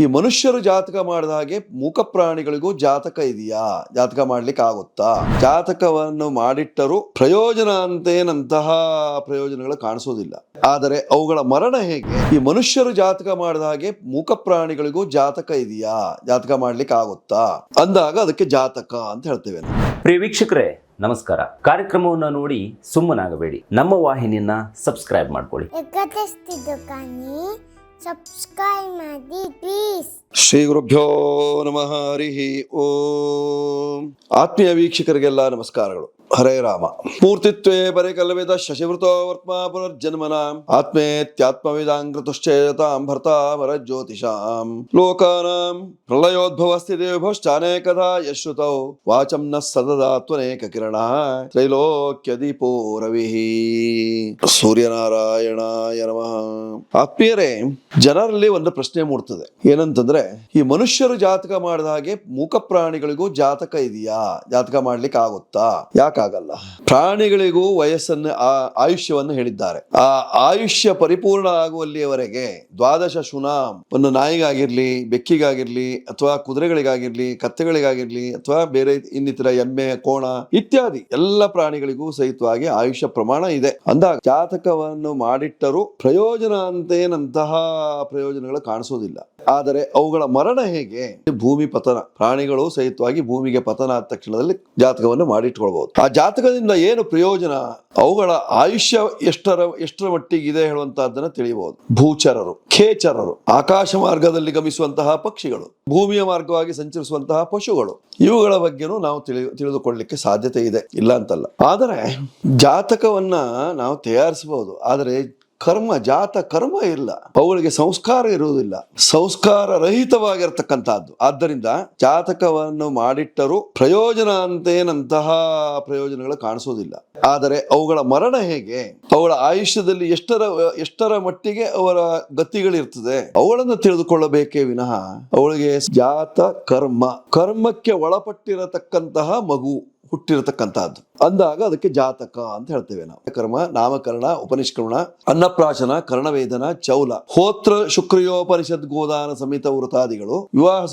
ಈ ಮನುಷ್ಯರು ಜಾತಕ ಮಾಡಿದ ಹಾಗೆ ಮೂಕ ಪ್ರಾಣಿಗಳಿಗೂ ಜಾತಕ ಇದೆಯಾ? ಜಾತಕ ಮಾಡ್ಲಿಕ್ಕೆ ಆಗುತ್ತಾ? ಜಾತಕವನ್ನು ಮಾಡಿಟ್ಟರು ಪ್ರಯೋಜನ ಅಂತೇನಂತಹ ಪ್ರಯೋಜನಗಳು ಕಾಣಿಸೋದಿಲ್ಲ. ಆದರೆ ಅವುಗಳ ಮರಣ ಹೇಗೆ? ಈ ಮನುಷ್ಯರು ಜಾತಕ ಮಾಡಿದ ಹಾಗೆ ಮೂಕ ಪ್ರಾಣಿಗಳಿಗೂ ಜಾತಕ ಇದೆಯಾ? ಜಾತಕ ಮಾಡ್ಲಿಕ್ಕೆ ಆಗುತ್ತಾ? ಅಂದಾಗ ಅದಕ್ಕೆ ಜಾತಕ ಅಂತ ಹೇಳ್ತೇವೆ ನಾವು. ಪ್ರಿಯ ವೀಕ್ಷಕರೇ ನಮಸ್ಕಾರ. ಕಾರ್ಯಕ್ರಮವನ್ನು ನೋಡಿ ಸುಮ್ಮನಾಗಬೇಡಿ. ನಮ್ಮ ವಾಹಿನಿಯನ್ನ ಸಬ್ಸ್ಕ್ರೈಬ್ ಮಾಡ್ಕೊಳ್ಳಿ. ಸಬ್ಸ್ಕ್ರೈಬ್ ಮಾಡಿ ಪ್ಲೀಸ್ ಶ್ರೀ ಗುರುಭ್ಯೋ ನಮಃ ಹರಿ ಓಂ. ಆತ್ಮೀಯ ವೀಕ್ಷಕರಿಗೆಲ್ಲ ನಮಸ್ಕಾರಗಳು. ಹರೇ ರಾಮ. ಮೂರ್ತಿತ್ವೇ ಪರಿಕಲ್ವಿದ ಶಶಿವೃತೋ ವರ್ತ್ಮ ಪುನರ್ಜನ್ಮನ. ಆತ್ಮೇತ್ಯಾತ್ಮವಿದಾಂಗೃತುಶ್ಚೇತಾಂ ಭರ್ತಾಮರ ಜ್ಯೋತಿಷಾಂ ಲೋಕಾನಾಂ ಪ್ರಳಯೋದ್ಭವ ಸ್ಥಿತಿಭಶ್ಚಾನೇಕದಾ ಯಶ್ರುತೌ. ವಾಚಂ ನ ಸದದಾ ತ್ವನೇಕ ಕಿರಣ ತ್ರೈಲೋಕ್ಯ ದೀಪೋ ಸೂರ್ಯನಾರಾಯಣ ಸೂರ್ಯನಾರಾಯಣಾಯ ಆತ್ಮೀಯರೇ, ಜನರಲ್ಲಿ ಒಂದು ಪ್ರಶ್ನೆ ಮೂಡ್ತದೆ. ಏನಂತಂದ್ರೆ, ಈ ಮನುಷ್ಯರು ಜಾತಕ ಮಾಡಿದ ಹಾಗೆ ಮೂಕ ಪ್ರಾಣಿಗಳಿಗೂ ಜಾತಕ ಇದೆಯಾ? ಜಾತಕ ಮಾಡ್ಲಿಕ್ಕೆ ಆಗುತ್ತಾ ಯಾಕಾಗಲ್ಲ ಪ್ರಾಣಿಗಳಿಗೂ ವಯಸ್ಸನ್ನು ಆಯುಷ್ಯವನ್ನು ಹೇಳಿದ್ದಾರೆ. ಆ ಆಯುಷ್ಯ ಪರಿಪೂರ್ಣ ಆಗುವಲ್ಲಿಯವರೆಗೆ ದ್ವಾದಶ ಶುನಾಮ್ ಒಂದು ನಾಯಿಗಾಗಿರ್ಲಿ, ಬೆಕ್ಕಿಗಾಗಿರ್ಲಿ, ಅಥವಾ ಕುದುರೆಗಳಿಗಾಗಿರ್ಲಿ, ಕತ್ತೆಗಳಿಗಾಗಿರ್ಲಿ, ಅಥವಾ ಬೇರೆ ಇನ್ನಿತರ ಎಮ್ಮೆ, ಕೋಣ ಇತ್ಯಾದಿ ಎಲ್ಲ ಪ್ರಾಣಿಗಳಿಗೂ ಸಹಿತವಾಗಿ ಆಯುಷ್ಯ ಪ್ರಮಾಣ ಇದೆ. ಅಂದ ಜಾತಕವನ್ನು ಮಾಡಿಟ್ಟರು ಪ್ರಯೋಜನ ಅಂತೇನಂತಹ ಪ್ರಯೋಜನಗಳು ಕಾಣಿಸೋದಿಲ್ಲ. ಆದರೆ ಅವುಗಳ ಮರಣ ಹೇಗೆ? ಭೂಮಿ ಪತನ, ಪ್ರಾಣಿಗಳು ಸಹಿತವಾಗಿ ಭೂಮಿಗೆ ಪತನ ಆದ ತಕ್ಷಣದಲ್ಲಿ ಜಾತಕವನ್ನು ಮಾಡಿಟ್ಕೊಳ್ಬಹುದು. ಆ ಜಾತಕದಿಂದ ಏನು ಪ್ರಯೋಜನ? ಅವುಗಳ ಆಯುಷ್ಯ ಎಷ್ಟರ ಎಷ್ಟರ ಮಟ್ಟಿಗೆ ಇದೆ ಹೇಳುವಂತಹದ್ದನ್ನ ತಿಳಿಯಬಹುದು. ಭೂಚರರು, ಖೇಚರರು, ಆಕಾಶ ಮಾರ್ಗದಲ್ಲಿ ಗಮಿಸುವಂತಹ ಪಕ್ಷಿಗಳು, ಭೂಮಿಯ ಮಾರ್ಗವಾಗಿ ಸಂಚರಿಸುವಂತಹ ಪಶುಗಳು, ಇವುಗಳ ಬಗ್ಗೆನೂ ನಾವು ತಿಳಿ ತಿಳಿದುಕೊಳ್ಳಲಿಕ್ಕೆ ಸಾಧ್ಯತೆ ಇದೆ. ಇಲ್ಲ ಅಂತಲ್ಲ. ಆದರೆ ಜಾತಕವನ್ನ ನಾವು ತಯಾರಿಸಬಹುದು. ಆದರೆ ಕರ್ಮ, ಜಾತ ಕರ್ಮ ಇಲ್ಲ. ಅವುಗಳಿಗೆ ಸಂಸ್ಕಾರ ಇರುವುದಿಲ್ಲ. ಸಂಸ್ಕಾರ ರಹಿತವಾಗಿರ್ತಕ್ಕಂತಹದ್ದು ಆದ್ದರಿಂದ ಜಾತಕವನ್ನು ಮಾಡಿಟ್ಟರೂ ಪ್ರಯೋಜನ ಅಂತೇನಂತಹ ಪ್ರಯೋಜನಗಳು ಕಾಣಿಸೋದಿಲ್ಲ. ಆದರೆ ಅವುಗಳ ಮರಣ ಹೇಗೆ? ಅವುಗಳ ಆಯುಷ್ಯದಲ್ಲಿ ಎಷ್ಟರ ಎಷ್ಟರ ಮಟ್ಟಿಗೆ ಅವರ ಗತಿಗಳಿರ್ತದೆ? ಅವುಗಳನ್ನು ತಿಳಿದುಕೊಳ್ಳಬೇಕೇ ವಿನಃ, ಅವಳಿಗೆ ಜಾತ ಕರ್ಮ, ಕರ್ಮಕ್ಕೆ ಒಳಪಟ್ಟಿರತಕ್ಕಂತಹ ಮಗು. ಹುಟ್ಟಿರತಕ್ಕಂತಹದ್ದು. ಅಂದಾಗ ಅದಕ್ಕೆ ಜಾತಕ ಅಂತ ಹೇಳ್ತೇವೆ ನಾವು. ಕರ್ಮ, ನಾಮಕರಣ ಉಪನಿಷ್ಕರಣ ಅನ್ನಪ್ರಾಶನ, ಕರ್ಣವೇದನ, ಚೌಲ, ಹೋತ್ರ ಶುಕ್ರಿಯೋಪನಿಷದ್ ಗೋದಾನ ಸಮಿತ ವೃತಾದಿಗಳು, ವಿವಾಹ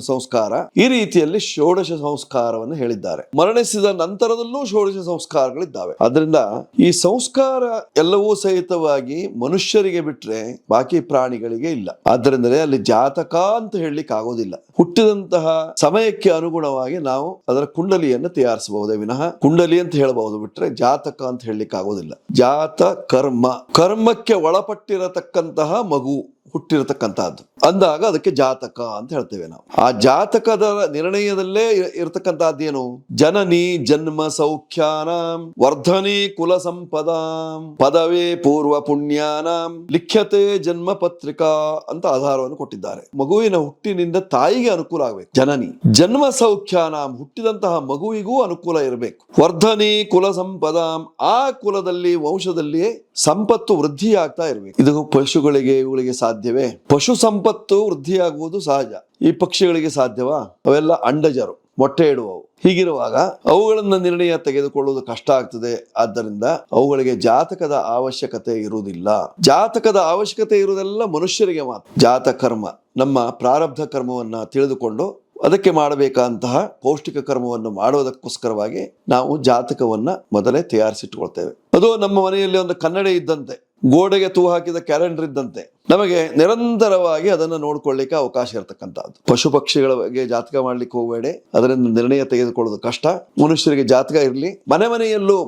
ಸಂಸ್ಕಾರ ಈ ರೀತಿಯಲ್ಲಿ ಷೋಡಶ ಸಂಸ್ಕಾರವನ್ನು ಹೇಳಿದ್ದಾರೆ. ಮರಣಿಸಿದ ನಂತರದಲ್ಲೂ ಷೋಡಶ ಸಂಸ್ಕಾರಗಳಿದ್ದಾವೆ. ಅದರಿಂದ ಈ ಸಂಸ್ಕಾರ ಎಲ್ಲವೂ ಸಹಿತವಾಗಿ ಮನುಷ್ಯರಿಗೆ ಬಿಟ್ರೆ ಬಾಕಿ ಪ್ರಾಣಿಗಳಿಗೆ ಇಲ್ಲ. ಆದ್ದರಿಂದಲೇ ಅಲ್ಲಿ ಜಾತಕ ಅಂತ ಹೇಳಲಿಕ್ಕೆ ಆಗೋದಿಲ್ಲ ಹುಟ್ಟಿದಂತಹ ಸಮಯಕ್ಕೆ ಅನುಗುಣವಾಗಿ ನಾವು ಅದರ ಕುಂಡಲಿಯನ್ನು ತಯಾರಿಸಬಹುದೇ ವಿನಃ ಕುಂಡಲಿ ಅಂತ ಹೇಳಬಹುದು. ಬಿಟ್ರೆ ಜಾತಕ ಅಂತ ಹೇಳಲಿಕ್ಕೆ ಆಗೋದಿಲ್ಲ ಜಾತ ಕರ್ಮ. ಕರ್ಮಕ್ಕೆ ಒಳಪಟ್ಟಿರತಕ್ಕಂತಹ ಮಗು. ಹುಟ್ಟಿರತಕ್ಕಂತಹದ್ದು. ಅಂದಾಗ ಅದಕ್ಕೆ ಜಾತಕ ಅಂತ ಹೇಳ್ತೇವೆ ನಾವು. ಆ ಜಾತಕದ ನಿರ್ಣಯದಲ್ಲೇ ಇರತಕ್ಕಂತಹದ್ದೇನು ಜನನಿ, ಜನ್ಮ, ಸೌಖ್ಯಾನಾಂ, ವರ್ಧನಿ, ಕುಲ ಸಂಪದಾಂ, ಪದವೇ ಪೂರ್ವ ಪುಣ್ಯಾನಾಂ, ಲಿಖ್ಯತೆ, ಜನ್ಮ ಪತ್ರಿಕಾ ಅಂತ ಆಧಾರವನ್ನು ಕೊಟ್ಟಿದ್ದಾರೆ. ಮಗುವಿನ ಹುಟ್ಟಿನಿಂದ ತಾಯಿಗೆ ಅನುಕೂಲ ಆಗಬೇಕು. ಜನನಿ. ಜನ್ಮ ಸೌಖ್ಯಾನಾಂ, ಹುಟ್ಟಿದಂತಹ ಮಗುವಿಗೂ ಅನುಕೂಲ ಇರಬೇಕು. ವರ್ಧನಿ, ಕುಲ ಸಂಪದಾಂ, ಆ ಕುಲದಲ್ಲಿ ವಂಶದಲ್ಲಿ ಸಂಪತ್ತು ವೃದ್ಧಿಯಾಗ್ತಾ ಇರಬೇಕು. ಇದು ಪಶುಗಳಿಗೆ, ಇವುಗಳಿಗೆ ಸಾಧ್ಯವೇ? ಪಶು ಸಂಪತ್ತು ವೃದ್ಧಿಯಾಗುವುದು ಸಹಜ. ಈ ಪಕ್ಷಿಗಳಿಗೆ ಸಾಧ್ಯವಾ? ಅವೆಲ್ಲ ಅಂಡಜರು, ಮೊಟ್ಟೆ ಇಡುವವು. ಹೀಗಿರುವಾಗ ಅವುಗಳನ್ನು ನಿರ್ಣಯ ತೆಗೆದುಕೊಳ್ಳುವುದು ಕಷ್ಟ ಆಗ್ತದೆ. ಆದ್ದರಿಂದ ಅವುಗಳಿಗೆ ಜಾತಕದ ಅವಶ್ಯಕತೆ ಇರುವುದಿಲ್ಲ. ಜಾತಕದ ಅವಶ್ಯಕತೆ ಇರುವುದೆಲ್ಲ ಮನುಷ್ಯರಿಗೆ ಮಾತ್ರ. ಜಾತ ಕರ್ಮ, ನಮ್ಮ ಪ್ರಾರಬ್ಧ ಕರ್ಮವನ್ನ ತಿಳಿದುಕೊಂಡು ಅದಕ್ಕೆ ಮಾಡಬೇಕಾದಂತಹ ಪೌಷ್ಟಿಕ ಕರ್ಮವನ್ನು ಮಾಡುವುದಕ್ಕೋಸ್ಕರವಾಗಿ ನಾವು ಜಾತಕವನ್ನ ಮೊದಲೇ ತಯಾರಿಸಿಟ್ಟುಕೊಳ್ತೇವೆ. ಅದು ನಮ್ಮ ಮನೆಯಲ್ಲಿ ಒಂದು ಕನ್ನಡಿ ಇದ್ದಂತೆ. ಗೋಡೆಗೆ ತೂ ಹಾಕಿದ ಕ್ಯಾಲೆಂಡರ್ ಇದ್ದಂತೆ. ನಮಗೆ ನಿರಂತರವಾಗಿ ಅದನ್ನು ನೋಡ್ಕೊಳ್ಳಿಕ್ಕೆ ಅವಕಾಶ ಇರತಕ್ಕಂಥದ್ದು. ಪಶು ಪಕ್ಷಿಗಳ ಬಗ್ಗೆ ಜಾತಕ ಮಾಡ್ಲಿಕ್ಕೆ ಹೋಗಬೇಡಿ. ಅದರಿಂದ ನಿರ್ಣಯ ತೆಗೆದುಕೊಳ್ಳೋದು ಕಷ್ಟ. ಮನುಷ್ಯರಿಗೆ ಜಾತಕ ಇರಲಿ. ಮನೆ ಮನೆಯಲ್ಲೂ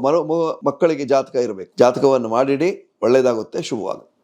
ಮಕ್ಕಳಿಗೆ ಜಾತಕ ಇರಬೇಕು. ಜಾತಕವನ್ನು ಮಾಡಿಡಿ. ಒಳ್ಳೆಯದಾಗುತ್ತೆ. ಶುಭವಾಗುತ್ತೆ